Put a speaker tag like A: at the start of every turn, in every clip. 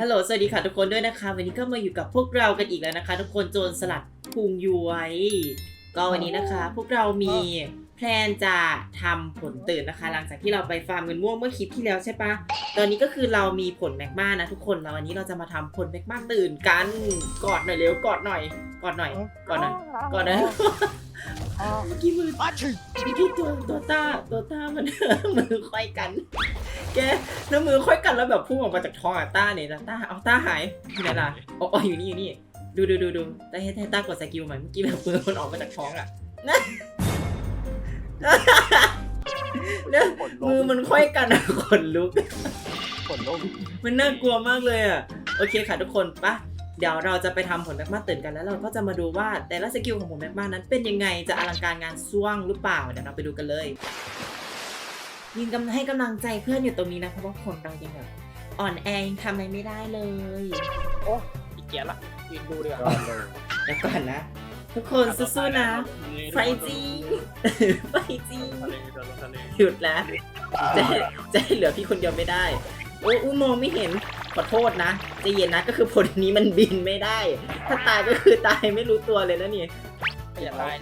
A: ฮัลโหล สวัสดีค่ะทุกคนด้วยนะคะ วันนี้ก็มาอยู่กับพวกเรากันอีกแล้วนะคะ ทุกคนโจรสลัดพุงย้วยก็วันนี้นะคะ พวกเรามีแพลนจะทำผลตื่นนะคะ หลังจากที่เราไปฟาร์มเงินม่วงเมื่อคลิปที่แล้วใช่ปะตอนนี้ก็คือเรามีผลแมกมานะทุกคนแล้ววันนี้เราจะมาทำผลแมกมาตื่นกันกอดหน่อยเร็วกอดหน่อยกอดหน่อยกอดหน่อยกอดหน่อยเมื่อกี้มือ
B: อาชิ
A: เมื่อกี้ตัวตัวต้าตัวต้ามัน มือค่อยกัน แกน้ำมือค่อยกันแล้วแบบพุ่งออกมาจากท้องอะต้าเนี่ยนะต้าเอาต้าหายที่ไหนล่ะอ๋ออ๋ออยู่นี่อยู่นี่ดูดูดูดูต้าให้ให้ต้ากดสกิลใหม่เมื่อกี้แบบมือมันออกมาจากท้องอะนะเนี่ย
B: ขนล
A: มืองมันค่อยกันอะขนลุก
B: ขนลง
A: มันน่ากลัวมากเลยอะโอเคค่ะทุกคนปะเดี๋ยวเราจะไปทำผลแมกมาตื่นกันแล้วเราก็จะมาดูว่าแต่ละสกิลของผลแมกมานั้นเป็นยังไงจะอลังการงานซ่วงหรือเปล่าเดี๋ยวเราไปดูกันเลย ยืนกำให้กำลังใจเพื่อนอยู่ตรงนี้นะเพราะว่าคนเรายังแบบอ่อนแอยังทำอะไรไม่ได้เลย
B: อีกเกียร์ละยืนดูดีกว่า
A: เดี๋ยวก่อนนะ ทุกคนสู้ๆนะไฟจริงไฟจริง
B: ทะเลเดินลงทะเล
A: หยุดแล้วจะให้จะให้เหลือพี่คนเดียวไม่ได้โอ้อู้มองไม่เห็นขอโทษนะใจะเย็นนะก็คือผลนี้มันบินไม่ได้ ถ้าตายก็คือตายไม่รู้ตัวเลยนะนี่
B: อย่าตาย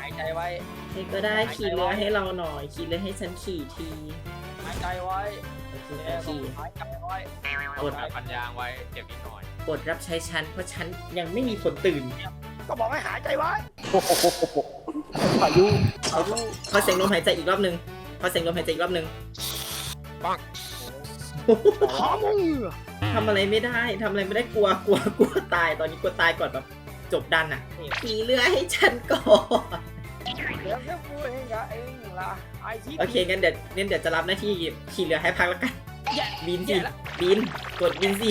B: หายใจไว้
A: ใครก็ได้ขี่เรือให้เราหน่อยขี่เรือให้ฉันขี่ที
B: หายใจไว้
A: โอเค
B: แก
A: ขี่
B: หายใจไว้
A: กด
C: พันยางไว้เจ็บนิดหน่อย
A: กดรับใช้ฉันเพราะฉันยังไม่มีผลตื่น
B: ก็บอกให้หายใจไว้พายุพายุ
A: ขอเสียงลมหายใจอีกรอบหนึ่งขอเสียงลมหายใจอีกรอบหนึ่ง
B: ขอมือ
A: ทำอะไรไม่ได้ทำอะไรไม่ได้กลัวกลัวกลัวตายตอนนี้กลัวตายก่อนแบบจบดันอะขี่เรือให้ฉันก่อน
B: เดี๋ยวจะพูดเองกับเองละไอซี
A: โอเคงั้นเดี๋ยวงั้นเดี๋ยวจะรับหน้าที่ขี่เรือให้พักแล้วกันบินสิบินกดบินสิ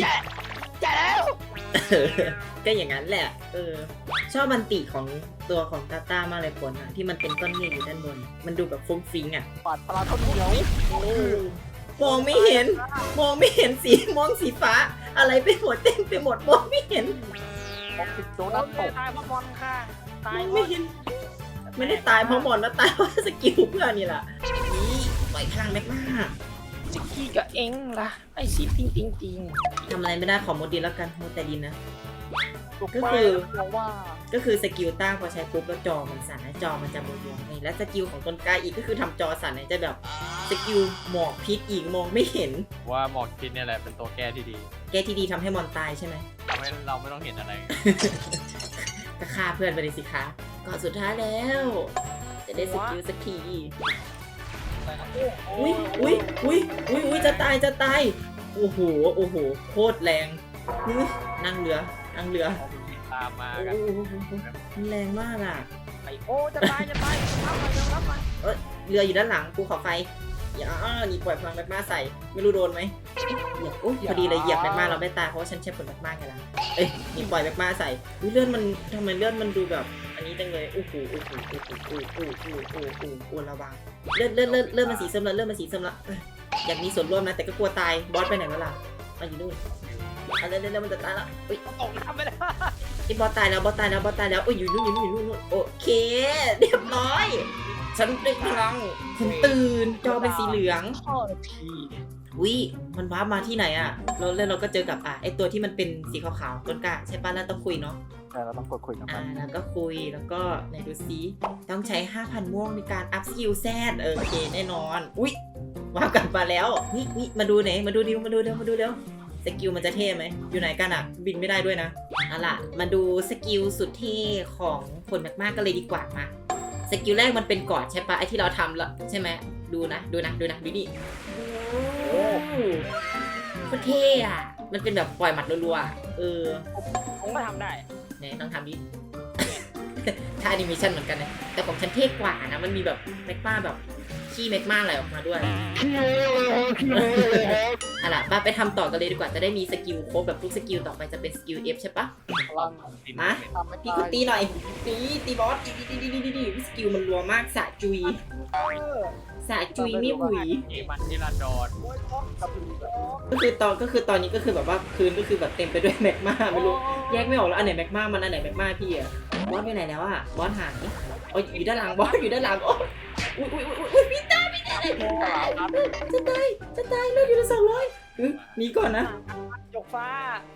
B: แกแล้ว
A: เออก็อย่างนั้นแหละ เออ ชอบมันติของตัวของตาต้ามากเลยผลอะที่มันเป็นก้อนเมฆอยู่ด้านบน มันดูแบบฟุ้งฟิ้งอะ
B: ปาดปลาข้าวเหนียว
A: มองไม่เห็น มองไม่เห็นสีม่วงสีฟ้า อะไรไปหมดเต็มไปหมดมองไม่เห็น
B: ผมติดโด
C: โด
B: นั
C: น
B: ท
C: ต
B: ต
C: ก
B: ก
C: ตายเพราะบอลค่ะ
A: มองไม่เห็น ไม่ได้ตายเพราะหมอนนะตายเพราะสกิลเพื่อนนี่แหละนี่ปล่อยพลังแม็กมา
B: จิกกี้กับเองล่ะไอซีจริงจริงจริง
A: ทำอะไรไม่ได้ขอโมดดินแล้วกันโมดแต่ดินนะ
B: ถูก
A: ก็
B: ไป
A: คือ
B: เพราะว่า
A: ก็คือสกิลต้าพอใช้ปุ๊บแล้วจอมันสั่นนะจอมันจะบวมๆไปและสกิลของต้นกล้าอีกก็คือทำจอสั่นเนี่ยจะแบบสกิลหมอกพิษอีกมองไม่เห็น
C: ว่าหมอกพิษเนี่ยแหละเป็นตัวแก้ที่ดี
A: แกที่ดีทำให้มอนตายใช่ไหม
C: ทำให้เราไม่ต้องเห็นอะไร
A: ก็ฆ่าเพื่อนไปเลยสิคะ ก่อนสุดท้ายแล้ว จะได้สกิลสักทีอุ้ยอุ้ยอุ้ยอุ้ยอุ้ยจะตายจะตายโอ้โหโอ้โหโคตรแรงอุ๊ยนั่งเรือนั่งเรือ
C: ตามมา
A: โอ้
C: กัน
A: โหมันแรงมากอะ
B: ไอโอจะตายจะตายรับมาจะรับมา
A: เรืออยู่ด้านหลังภูเขาไฟอย่านี่ปล่อยพลังแมกมาใส่ไม่รู้โดนไหมเหยียบโอ้ยพอดีเลยเหยียบแมกมาเราไม่ตายเพราะว่าฉันใช้ผลแมกมาไงล่ะเอ้ยนี่ปล่อยแมกมาใส่อุ๊ยเลื่อนมันทำไมเลื่อนมันดูแบบ อันนี้จังเลยโอ้โหโอ้โหโอ้โหโอ้โหโอ้โหโอ้โหโอ้โหระวังเลื่อนเลื่อนเลื่อนเลื่อนมันสีส้มแล้วเลื่อนมันสีส้มแล้วเอ้ยอยากมีส่วนร่วมนะแต่ก็กลัวตายบอสไปไหนแล้วล่ะมาอยู่นู่นเอาเลื่อนเลื่อนเลื่อนมันจะตายแล้วเอ้ย
B: ตกน้ำไปแล้ว
A: ไอ้บอสตายแล้วบอสตายแล้วบอสตายแล้วโอ้ยอยู่นู่นอยู่นู่นอยู่นู่นอยู่นู่นโอเคเรียบร้อย ฉันได้พลังฉันตื่นจอเป็นสีเหลือง
B: ข้อที
A: วิมันว้าร์ปมาที่ไหนอะเราแล้วเราก็เจอกับอะไอตัวที่มันเป็นสีขาวๆต้นกล้าใช่ปะแล้วต้องคุยเนาะ
B: แต่เราต้องกดคุยกับ
A: อ่า
B: มัน
A: แล้วก็คุยแล้วก็ไหนดูซิต้องใช้ 5,000 ม่วงในการอัพสกิลแซดโอเคแน่นอน อุ้ยว้าร์ปกลับมาแล้วนี่นี่มาดูไหนมาดูดิวมาดูเร็วมาดูเร็วสกิลมันจะเท่ไหมอยู่ไหนกันอะบินไม่ได้ด้วยนะเอาล่ะ มาดูสกิลสุดเท่ของผลแมกมากันเลยดีกว่ามาสกิลแรกมันเป็นกอดใช่ปะไอที่เราทำละใช่ไหมดูนะดูนะดูนะดูนี่โอ้โคตรเท่อะมันเป็นแบบปล่อยหมัดรัวๆอะเออ
B: ผมก็ทำได้
A: ไหนต้องทำดิถ้าแอนิเมชันเหมือนกันนะแต่ของฉันเท่กว่านะ มันมีแบบแม็กมาแบบขี้แม็กมาอะไรออกมาด้วยเอาล่ะป้าไปทำต่อกันเลยดีกว่าจะได้มีสกิลครบแบบทุกสกิลต่อไปจะเป็นสกิล F ใช่ปะ
B: พลัง
A: มา
B: ทำไม่
A: พี่
B: ตา
A: ก็
B: ย
A: ตีหน่อยตีตีบอสตีตีตีตีตีตีสกิลมันรัวมากสะจุย
B: เออ
A: สะจุยไม่หวุย
C: นี่มันที่ลานดอน
B: โอ้ยท็อปกับลีด
A: ก็คือตอนก็คือตอนนี้ก็คือแบบว่าพื้นก็คือแบบเต็มไปด้วยแม็กมาไม่รู้แยกไม่ออกแล้วอันไหนแม็กมามันอันไหนแม็กมาพี่อะบอสไปไหนแล้วอะบอสหายโอ้ยอยู่ด้านหลังบอสอยู่ด้านหลังโอ้ยอุ้ยอุ้ยอุ้ยอุ้ยพี่ตาพี่ตาจะตายจะตายเลือดอยู่ในสองร้อยหนีก่อนนะ
B: ยกกฟ้า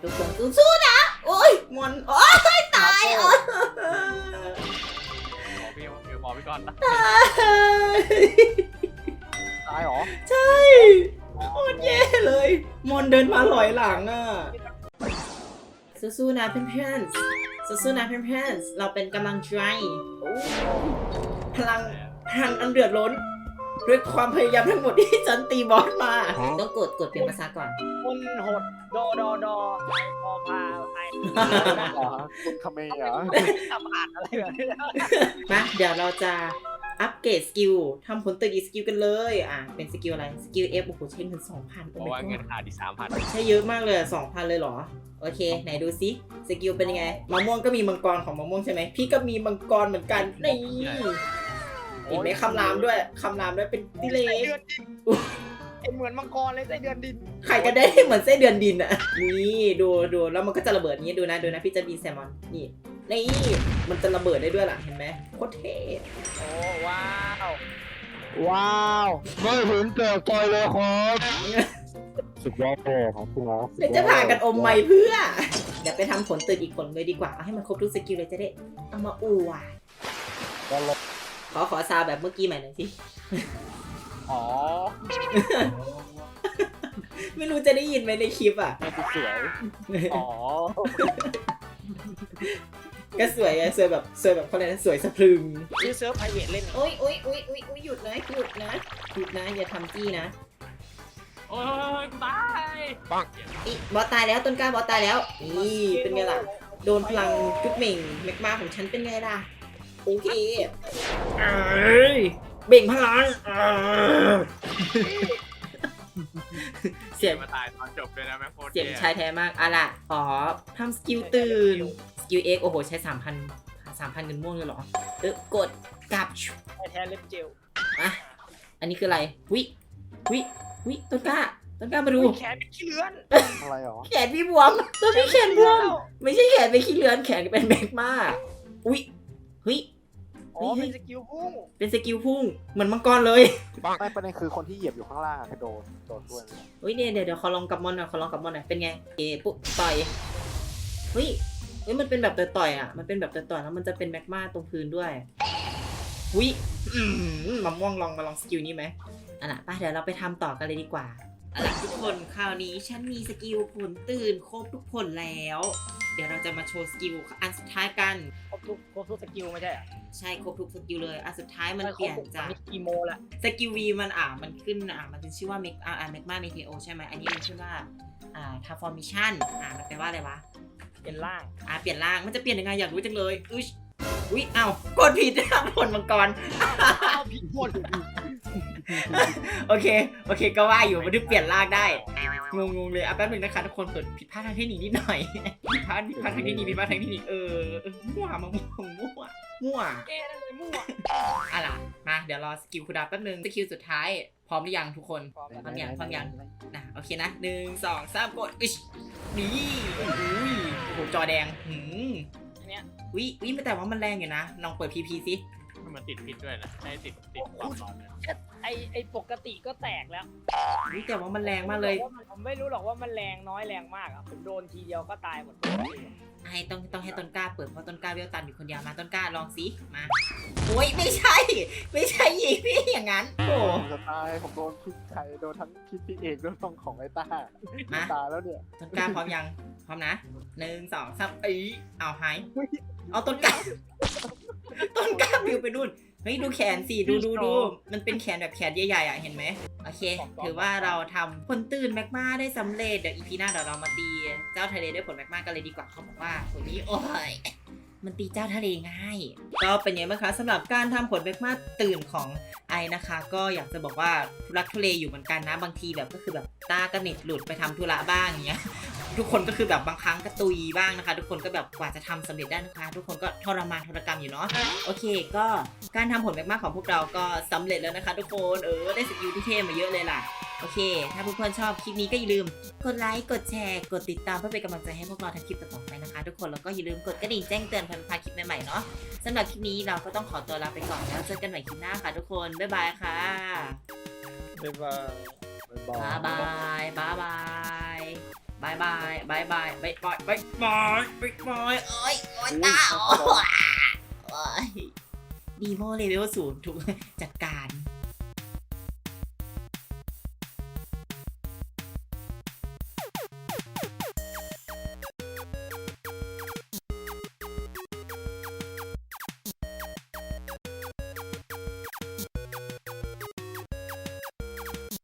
A: ทุกคนสู้ๆนะโอ้ยมอนโอ้ยตายโอ้ย
C: ขอพี่เดี๋ยวขอพี่ก่อนนะ
A: ตาย
B: ตายเหรอ
A: ใช่โคตรแย่เลย มอนเดินมาหลอยหลังอะสู้ๆนะเพื่อนๆสู้ๆนะเพื่อนๆเราเป็นกำลังใจโอ้พลังพลังอันเดือดร้อนด้วยความพยายามทั้งหมดที่ฉันตีบอสมาต้องกดกดเปลี่ยนภาษาก่อน
B: คนหดดอดอดอพอพาไอ
D: เหรอคุณคาเมย์เหรอ
B: สัมผัสอะไรแบบนี้
A: มาเดี๋ยวเราจะ อัปเกรดสกิลทำผลตื่นอีกสกิลกันเลยอะเป็นสกิลอะไรสกิล F โอ้โหใช้เงิน2,000
C: เพ
A: โอ้
C: ราะว่า
A: my
C: เงิน
A: god
C: ขาดอีกสามพัน
A: ใช้เยอะมากเลยอะ2,000เลยเหรอ โอเค ไหนดูซิสกิลเป็นยังไงมะม่วงก็มีมังกรของมะม่วงใช่ไหมพี่ก็มีมังกรเหมือนกันนี่เห็นไหมคำรามด้วยคำรามด้วยเป็นดิเล
B: ไส้
A: ย์
B: เดือนดินเอ็นเหมือนมังกรเลยไส้เดือนดิน
A: ใครก็ได้เหมือนไส้เดือนดินอะนี่ดูดูแล้วมันก็จะระเบิดนี้ดูนะดูนะพี่จะดีแซลมอนนี่ นี่มันจะระเบิดได้ด้วยล่ะเห็นไหมโคตรเท่
B: โอ้ว้าว
D: ว้าวไม่เห็นแปลกใจเลยครับสุดยอดเลยครับคุณน้อง
A: เดี๋ยวจะพากันอมไม้เพื่อเดี๋ยวไปทำผลตื่นอีกผลเลยดีกว่าเอาให้มันครบทุกสกิลเลยจะได้เอามาอวด
D: ก็ลบ
A: ขอขอซาวแบบเมื่อกี้ใหม่หน่อยสิ
B: อ๋อ
A: ไม่รู้จะได้ยินไหมในคลิปอะ
D: ไม่ได้สวย
B: อ๋อ
A: ก็สวยไงสวยแบบสวยแบบเขาเรียกนะสวยสะพรึง
B: ชื่อเซิร์ฟไพรเวทเล่น
A: โอ้ยโอ้ยโอ้ยโอ้ยโอ้ยหยุดนะหยุดนะหยุดนะอย่าทำจี้นะ
C: โอ้ยกูตาย
A: อีบอสตายแล้วต้นกล้าบอสตายแล้วนี่เป็นไงล่ะโดนพลังจุกเหม่งแมกมาของฉันเป็นไงล่ะโอเคเอ้ยเบ่งพลัง เอ้ยเสียง
C: มาตายตอนจบด้วยนะแม่งโคตร
A: เสียง
C: แย่
A: ชายแท้มากอะล่ะอ๋อทำสกิลตื่น สกิลเอ็กโอ้โห ใช้สามพันสามพันเงินม่วงเลยเหรอ เออกดกลับชุบ
B: ไอแทนเล็บเจล
A: อะอันนี้คืออะไร วิ วิ วิ ต้นกล้า ต้นกล้ามาดู
B: แขนเป็นขี้เลื้อน
D: อะไรหรอ
A: แขนพี่บวมต้นพี่แขนบวม ไม่ใช่แขนเป็นขี้เลือน แขนเป็นแมกมาอุ้ยเฮ้ย
B: อ๋อเป็นสกิลพุ่ง
A: เป็นสกิลพุ่งเหมือนมังกรเลย
D: ไม่ประเด็นคือคนที่เหยียบอยู่ข้างล่างอะคือโดนโดนด้วยเลย
A: เฮ้ยเนี่ยเดี๋ยวเดี๋ยวขอลองกับมอนหน่อยขอลองกับมอนหน่อยเป็นไงเอปุ๊บต่อยเฮ้ยเฮ้ยมันเป็นแบบต่อยๆอะมันเป็นแบบต่อยๆแล้วมันจะเป็นแมกมาตรงพื้นด้วยอุ้ยอืมมะม่วงลองมาลองสกิลนี้ไหมอะนะไปเดี๋ยวเราไปทำต่อกันเลยดีกว่าเอาล่ะทุกคนคราวนี้ฉันมีสกิลผลตื่นครบทุกผลแล้ว เดี๋ยวเราจะมาโชว์สกิลอันสุดท้ายกัน
B: ครบทุกครบทุกสกิลไม่ใช่เหรอ
A: ใช่ครบทุกสกิลเลย อันสุดท้ายมันเปลี่ยนจาก
B: มีกีโมละ
A: สกิลวีมันอ่ามันขึ้นอ่ามันเป็นชื่อว่าเมกอ่าอ่าเมกมาเมเทโอใช่ไหมอันนี้มันชื่อว่าอ่าทาร์ฟอร์มิชันอ่ามันแปลว่าอะไรวะ
B: เป็นล่าง
A: อ่าเปลี่ยนร่างมันจะเปลี่ยนยังไงอยากรู้จังเลยอุ้ย อุ้ยเอ้ากดผิดนะครับผลมังกร
B: อ้าวผิดหมด
A: โอเค โอเค ก็ว่าอยู่มันถึงเปลี่ยนร่างได้ งงงๆเลยอะแป๊บนึงนะคะทุกคนเกิดผิดพลาดทางเทคนิคนิดหน่อย ผิดพลาดผิดพลาดทางเทคนิคผิดพลาดทางเทคนิคเออเออมั่วมังมั่วมั่วมั่ว
B: แกนั่นเลยมั่ว
A: อะล่ะมาเดี๋ยวรอสกิลคูลดาวน์แป๊บนึงสกิลสุดท้ายพร้อมหรือยังทุกคน
B: พร้อมแล้ว
A: ฟังยังฟังยัง นะโอเคนะหนึ่งสองสามกดอิชนี่อุ้ยโอ้โหจอแดงหืม
B: อันเนี้ย
A: วิวิแต่ว่ามันแรงอยู่นะ ลองเปิดพีพีสิ
C: มันติดพิษด้วยนะให้ติดติดความร้อนเนี่ย
B: ไอไอปกติก็แตกแล้ว
A: วิแต่ว่ามันแรงมากเลย
B: ผมไม่รู้หรอกว่ามันแรงน้อยแรงมากอะผมโดนทีเดียวก็ตายหมด
A: ไอ้ต้องต้องให้ต้นกล้าเปิดเพราะต้นกล้าเวลตันอยู่คนเดียวมาต้นกล้าลองสิมาโอ้ยไม่ใช่ ไม่ใช่ยิงพี่อย่างนั้นโอ้
D: ผมจะตายผมโดนพิษไข่โดนทั้งพิษพี่เอกด้วยต้องของไอ้ต้า
A: มา
D: ตายแล้วเนี่ย
A: ต้นกล้าพร้อมยังพร้อมนะหนึ่งสองสามอีเอาหาย เอาต้นกล้าต้นกล้าบิวไปนู่นเฮ้ยดูแขนสิดูดูดูมันเป็นแขนแบบแขนใหญ่ๆอะเห็นไหมโอเค ถือว่าเราทำผลตื่นแมกมาได้สำเร็จเดี๋ยวอีพีหน้าเดี๋ยวเรามาตีเจ้าทะเลด้วยผลแมกมากันเลยดีกว่าเขาบอกว่าคนนี้โอ้ยมันตีเจ้าทะเลง่าย ก็เป็นยังไงบ้างคะสำหรับการทำผลแมกมาตื่นของไอนะคะ ก็อยากจะบอกว่าทุรักทุเลอยู่เหมือนกันนะ บางทีแบบก็คือแบบตากระเน็ตหลุดไปทำธุระบ้างอย่างเงี้ย ทุกคนก็คือแบบบางครั้งกระตุยบ้างนะคะ ทุกคนก็แบบกว่าจะทำสำเร็จได้นะคะ ทุกคนก็ทรมานทรกรรมอยู่เนาะโอเค ก็การทำผลแมกมาของพวกเราก็สำเร็จแล้วนะคะ ทุกคนเออได้สกิลที่เท่มาเยอะเลยล่ะโอเค ถ้าเพื่อนๆชอบคลิปนี้ก็อย่าลืม กดไลค์ กดแชร์ กดติดตามเพื่อเป็นกำลังใจให้พวกเราทำคลิปต่อๆไปนะคะ ทุกคน แล้วก็อย่าลืมกดกระดิ่งแจ้งเตือนเพื่อไม่พลาดคลิปใหม่ๆเนาะสำหรับคลิปนี้เราก็ต้องขอตัวลาไปก่อนแล้วเจอกันใหม่คลิปหน้าค่ะทุกคน บ๊ายบายค่ะ
B: บ๊ายบาย
D: บ๊ายบา
A: บ๊ายยบายบ๊ายบาย บายบายบายบายบายบายบายบายบายบายเอ้ยโอ้ยตาโอ้ยดีโมเลเวลศูนย์ถูกจัดการ